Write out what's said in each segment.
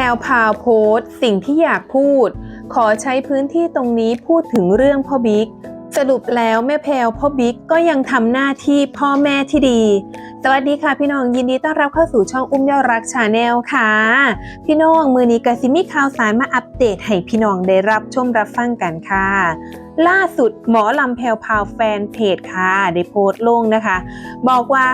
รวพาวโพสสิ่งที่อยากพูด ขอใช้พื้นที่ตรงนี้พูดถึงเรื่องพ่อบิ๊กสรุปแล้วแม่แพรวพ่อบิ๊กก็ยังทำหน้าที่พ่อแม่ที่ดี สวัสดีค่ะพี่น้องยินดีต้อนรับเข้าสู่ช่องอุ้มยอดรักชาแนลค่ะ พี่น้องมือนี้กสิมีข่าวสารมาอัปเดตให้พี่น้องได้รับชมรับฟังกันค่ะ ล่าสุดหมอลำแพรวพาวแฟนเพจค่ะได้โพสต์ลงนะคะ บอกว่า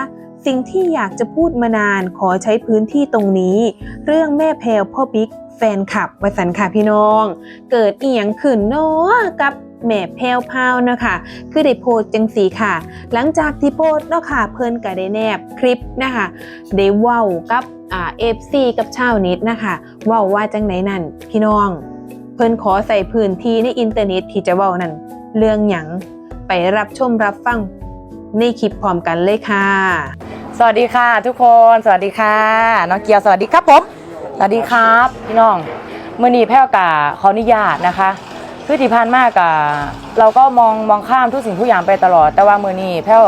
สิ่งที่อยากจะพูดมานานขอใช้พื้นที่ตรงนี้ เรื่องแม่แพรวพ่อบิ๊กแฟนคลับวสันค่ะพี่น้อง เกิดเอียงขึ้นเนาะกับแม่แพรวพาวนะคะ คือได้โพสจังสีค่ะ หลังจากที่โพสเนาะค่ะ เพิ่นก็ได้แนบคลิปนะคะได้เว้ากับเอฟซีกับชาวเน็ตนะคะเว้าว่าจังไหนนั่นพี่น้อง เพิ่นขอใส่พื้นที่ในอินเทอร์เน็ตที่จะเว้านั่นเรื่องหยังไปรับชมรับฟังในคลิปพร้อมกันเลยค่ะ สวัสดีค่ะทุกคนสวัสดีค่ะน้องเกียวสวัสดีครับผมสวัสดีครับพี่น้องเมื่อนี้แพ้วกาขออนุญาตนะคะคือที่ผ่านมากะเราก็มองมองข้ามทุกสิ่งทุกอย่างไปตลอด แต่ว่ามื่อนี้แพ้ว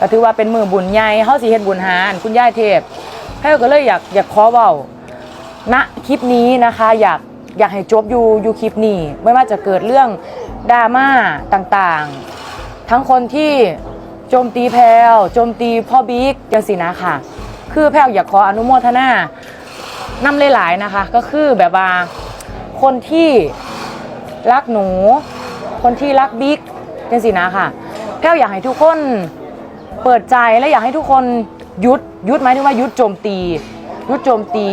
ก็ถือว่าเป็นมือบุญใหญ่เฮาสิเฮ็ดบุญหานคุณย่าเทพแพ้วก็เลยอยากอยากขอเว้าณคลิปนี้นะคะอยากอยากให้จบอยู่อยู่คลิปนี้ ไม่ว่าจะเกิดเรื่องดราม่าต่างๆ ทั้งคนที่ จมตีแพลวโจมตีพ่อบิ๊กจังสินะค่ะ คือแพลวอยากขออนุโมทนานำหลายๆนะคะ ก็คือแบบว่าคนที่รักหนู คนที่รักบิ๊กจังสินะค่ะ แพลวอยากให้ทุกคนเปิดใจและอยากให้ทุกคนยุดยุดไหมายถึงว่ายุดโจมตี ยุดโจมตี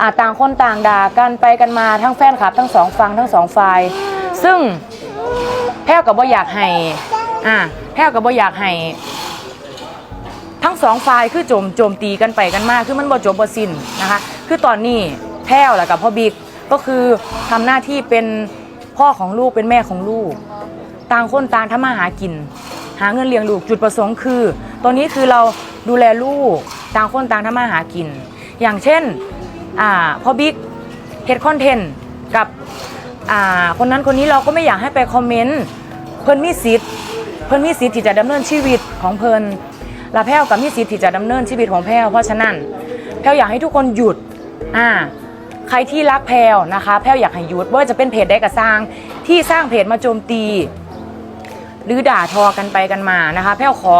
อาต่างคนต่างด่ากันไปกันมาทั้งแฟนคลับ ทั้งสองฝั่งทั้งสองฝ่ายซึ่งแพลวกับว่าอยากให้อ่า แพลวกับว่อยากให้ทั้งสองฝ่ายคือโจมโจมตีกันไปกันมาคือมันบ่จบบ่สิ้นนะคะ คือตอนนี้แพ้วแล้วกับพ่อบิ๊กก็คือทำหน้าที่เป็นพ่อของลูกเป็นแม่ของลูก ต่างคนต่างทำมาหากิน หาเงินเลี้ยงลูกจุดประสงค์คือ ตอนนี้คือเราดูแลลูกต่างคนต่างทำมาหากิน อย่างเช่นอ่าพ่อบิ๊กเฮดคอนเทนต์กับอ่าคนนั้นคนนี้เราก็ไม่อยากให้ไปคอมเมนต์เพิ่นมีสิทธิ์ เพิ่นมีสิทธิ์ที่จะดำเนินชีวิตของเพิ่นและแพ้วกับมีสิทธิ์ที่จะดำเนินชีวิตของแพ้วเพราะฉะนั้นแพ้วอยากให้ทุกคนหยุดอ่าใครที่รักแพ้วนะคะ แพ้วอยากให้หยุดว่าจะเป็นเพจใดก็สร้างที่สร้างเพจมาโจมตี หรือด่าทอกันไปกันมานะคะ แพ้วขอ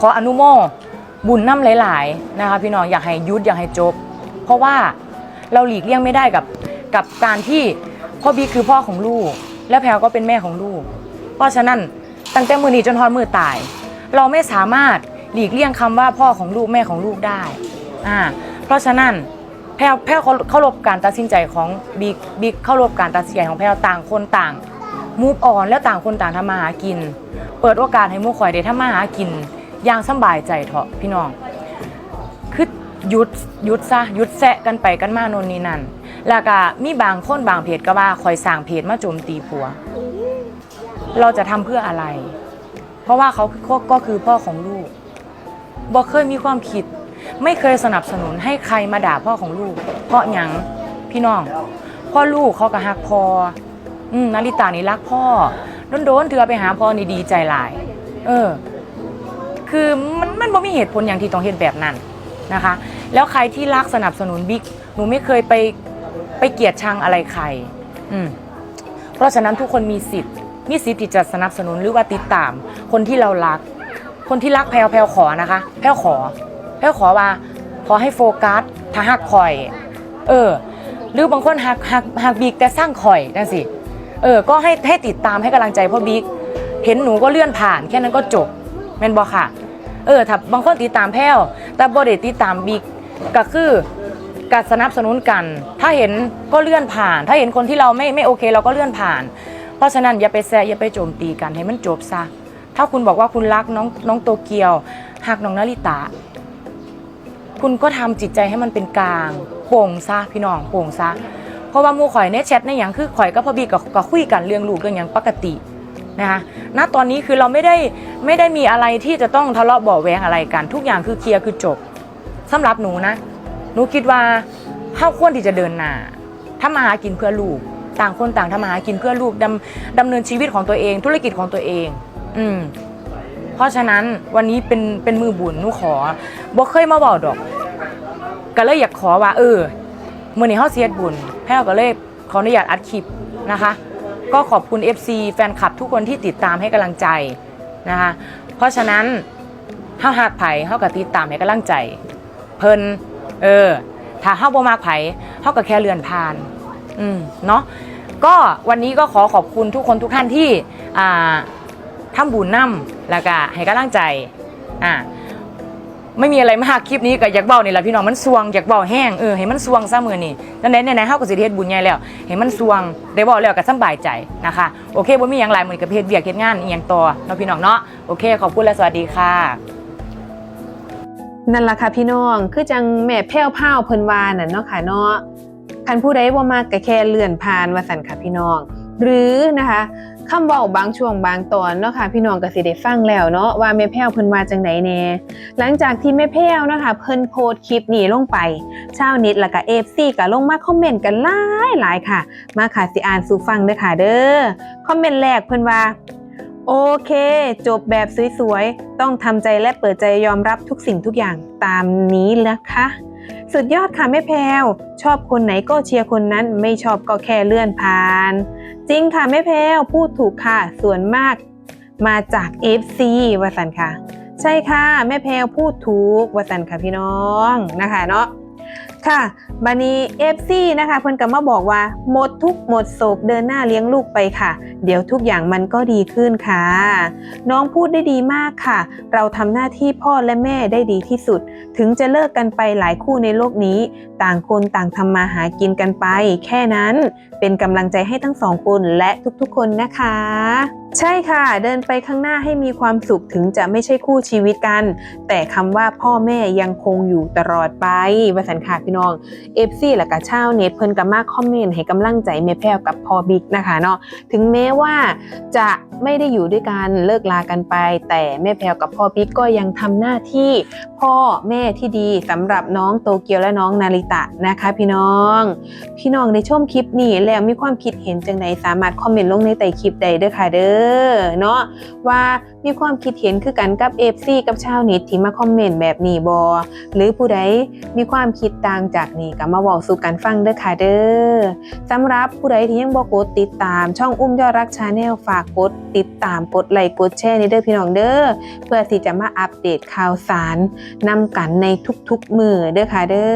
ขออนุโมบุญน้ำหลาย ๆ นะคะ พี่น้องอยากให้หยุดอยากให้จบ เพราะว่าเราหลีกเลี่ยงไม่ได้กับกับการที่พ่อบีคือพ่อของลูก และแพลวก็เป็นแม่ของลูก เพราะฉะนั้น ตั้งแต่มือนี้จนทอดมือตาย เราไม่สามารถหลีกเลี่ยงคำว่าพ่อของลูกแม่ของลูกได้อ่าเพราะฉะนั้นแพลวแพลวเขาเคารพการตัดสินใจของบิ๊กบิ๊กเคารพการตัดสินใจของแพลวต่างคนต่างมูฟออนแล้วต่างคนต่างทำมาหากิน เปิดโอกาสให้มู่ข่อยได้ทำมาหากินอย่างสำบายใจเถอะพี่น้องคือหยุดหยุดซะหยุดแซะกันไปกันมาโน่นนี่นั่นแล้วก็มีบางคนบางเพจก็ว่าคอยสร้างเพจมาโจมตีผัว เราจะทำเพื่ออะไร เพราะว่าเขาก็คือพ่อของลูกบอกเคยมีความคิด ไม่เคยสนับสนุนให้ใครมาด่าพ่อของลูก เพราะหยังพี่น้อง พ่อลูกเขาก็ฮักพออืมนาริตานี่รักพ่อโดนๆเธอไปหาพ่อนี่ดีใจหลาย เออ คือมันมันบ่มีเหตุผลอย่างที่ต้องเห็นแบบนั้นนะคะ แล้วใครที่รักสนับสนุนบิ๊กหนูไม่เคยไปไปเกลียดชังอะไรใคร อืมเพราะฉะนั้นทุกคนมีสิทธิ์ มีสิทธิ์ที่จะสนับสนุนหรือว่าติดตาม คนที่เรารัก คนที่รักแพลวแพลวขอนะคะ แพลวขอ แพลวขอว่า ขอให้โฟกัสถ้าหักคอย เออ หรือบางคนหักหักหักบิ๊กแต่สร้างคอยนั่นสิเออ ก็ให้ให้ติดตามให้กำลังใจพ่อบิ๊กเห็นหนูก็เลื่อนผ่านแค่นั้นก็จบแม่นบอค่ะ เออถ้าบางคนติดตามแพ้วแต่บ่ได้ติดตามบิ๊กก็คือการสนับสนุนกัน ถ้าเห็นก็เลื่อนผ่าน ถ้าเห็นคนที่เราไม่ไม่โอเค เราก็เลื่อนผ่าน เพราะฉะนั้นอย่าไปแซะอย่าไปโจมตีกันให้มันจบซะถ้าคุณบอกว่าคุณรักน้องน้องโตเกียวหักน้องนาริตะ คุณก็ทำจิตใจให้มันเป็นกลางโปร่งซะพี่น้องโปร่งซะเพราะว่ามูข่อยในแชทในอย่างคือข่อยก็พอบีกับก็คุยกันเรื่องลูกเรื่องอย่างปกตินะคะณตอนนี้คือเราไม่ได้ไม่ได้มีอะไรที่จะต้องทะเลาะเบาะแวงอะไรกัน ทุกอย่างคือเคลียร์คือจบสำหรับหนูนะ หนูคิดว่าเข้าควรที่จะเดินหน้าถ้ามาหากินเพื่อลูก ต่างคนต่างทำมาหากินเพื่อลูกดำดำเนินชีวิตของตัวเอง ธุรกิจของตัวเอง อืมเพราะฉะนั้นวันนี้เป็นเป็นมือบุญหนูขอบ่เคยมาบอกดอก ก็เลยอยากขอว่า เออมื่อนี้เฮาเสียดบุญแพรวก็เลยขออนุญาตอัดคลิปนะคะ ก็ขอบคุณ FC แฟนคลับทุกคนที่ติดตามให้กำลังใจนะคะ เพราะฉะนั้นเฮาหักไผเฮาก็ติดตามให้กำลังใจ เพิ่นเออ ถ้าเฮาบ่มากไผเฮาก็แค่เลื่อนผ่าน อืมเนาะ ก็วันนี้ก็ขอขอบคุณทุกคนทุกท่านที่อ่าทำบุญนำแล้วก็ให้กำลังใจอ่าไม่มีอะไรมากคลิปนี้ก็อยากเบานี่แหละพี่น้องมันสวงอยากเบาแห้งเออให้มันสวงซะมือนี่จังได๋ไหนๆเฮาก็สิได้เฮ็ดบุญใหญ่แล้วให้มันสวงได้เว้าแล้วก็สบายใจนะคะโอเคบ่มีหยังหลายมื้อนก็ไปเฮ็ดเวียกเฮ็ดงานอีหยังต่อเนาะพี่น้องเนาะโอเคขอบคุณและสวัสดีค่ะ นั่นล่ะค่ะพี่น้องคือจังแม่แพ้วพราวเพิ่นว่านั่นเนาะค่ะเนาะ คันผู้ใดบ่มากก็แค่เลื่อนผ่านว่าซั่นค่ะพี่น้อง หรือนะคะคำเว้าบางช่วงบางตอนเนาะค่ะพี่น้องก็สิได้ฟังแล้วเนาะว่าแม่แพ้วเพิ่นว่าจังไดแน่หลังจากที่แม่แพ้วเนาะค่ะเพิ่นโพสต์คลิปนี้ลงไปชาวเน็ตแล้วก็ FC ก็ลงมาคอมเมนต์กันหลายหลายค่ะ มาค่ะสิอ่านสู่ฟังเด้อค่ะเด้อคอมเมนต์แรกเพิ่นว่าโอเค จบแบบสวยๆ ต้องทำใจและเปิดใจยอมรับทุกสิ่งทุกอย่างตามนี้นะคะ สุดยอดค่ะแม่แพวชอบคนไหนก็เชียร์คนนั้นไม่ชอบก็แค่เลื่อนผ่าน จริงค่ะแม่แพวพูดถูกค่ะส่วนมาก มาจาก FC วสันค่ะ ใช่ค่ะแม่แพวพูดถูกวสันค่ะพี่น้องนะคะเนาะ ค่ะบานีเอฟซีนะคะเพิ่นก็มาบอกว่า หมดทุกหมดโศกเดินหน้าเลี้ยงลูกไปค่ะ เดี๋ยวทุกอย่างมันก็ดีขึ้นค่ะ น้องพูดได้ดีมากค่ะ เราทำหน้าที่พ่อและแม่ได้ดีที่สุด ถึงจะเลิกกันไปหลายคู่ในโลกนี้ ต่างคนต่างทำมาหากินกันไป แค่นั้นเป็นกำลังใจให้ทั้งสองคนและทุกๆคนนะคะ ใช่ค่ะ เดินไปข้างหน้าให้มีความสุขถึงจะไม่ใช่คู่ชีวิตกัน แต่คำว่าพ่อแม่ยังคงอยู่ตลอดไปวสันค่ะพี่น้องเอฟซีและกับชาวเน็ตเพิ่นกับมาคอมเมนต์ให้กำลังใจแม่แพรวกับพอบิ๊กนะคะเนาะถึงแม้ว่าจะไม่ได้อยู่ด้วยกันเลิกลากันไป แต่แม่แพรวกับพ่อบิ๊กก็ยังทำหน้าที่พ่อแม่ที่ดีสำหรับน้องโตเกียวและน้องนาริตะนะคะ พี่น้อง พี่น้องในชมคลิปนี้แล้วมีความคิดเห็นจังใดสามารถคอมเมนต์ลงในใต้คลิปใดเด้อค่ะเด้อเนาะว่ามีความคิดเห็นคือกันกับ FC กับชาวเน็ตที่มาคอมเมนต์แบบนี้บอหรือผู้ใดมีความคิดต่างจากนี้ก็มาบอกสู่กันฟังเด้อค่ะเด้อสำหรับผู้ใดที่ยังบ่กดติดตามช่องอุ้มยอดรักชาแนลฝากกดติดตามกดไลค์กดแชร์นี่เด้อพี่น้องเด้อเพื่อที่จะมาอัปเดตข่าวสารนำกันในทุกๆมือเด้อค่ะเด้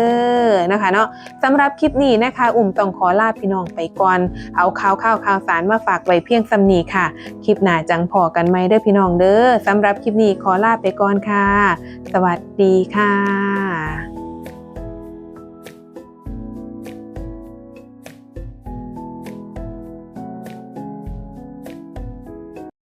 อนะคะเนาะสำหรับคลิปนี้นะคะ อุ่มต้องขอลาพี่น้องไปก่อน เอาข่าวข่าวข่าวสารมาฝากไว้เพียงสำนีค่ะ คลิปหน้าจังพอกันไหมเด้อพี่น้องเด้อสำหรับคลิปนี้ขอลาไปก่อนค่ะ สวัสดีค่ะ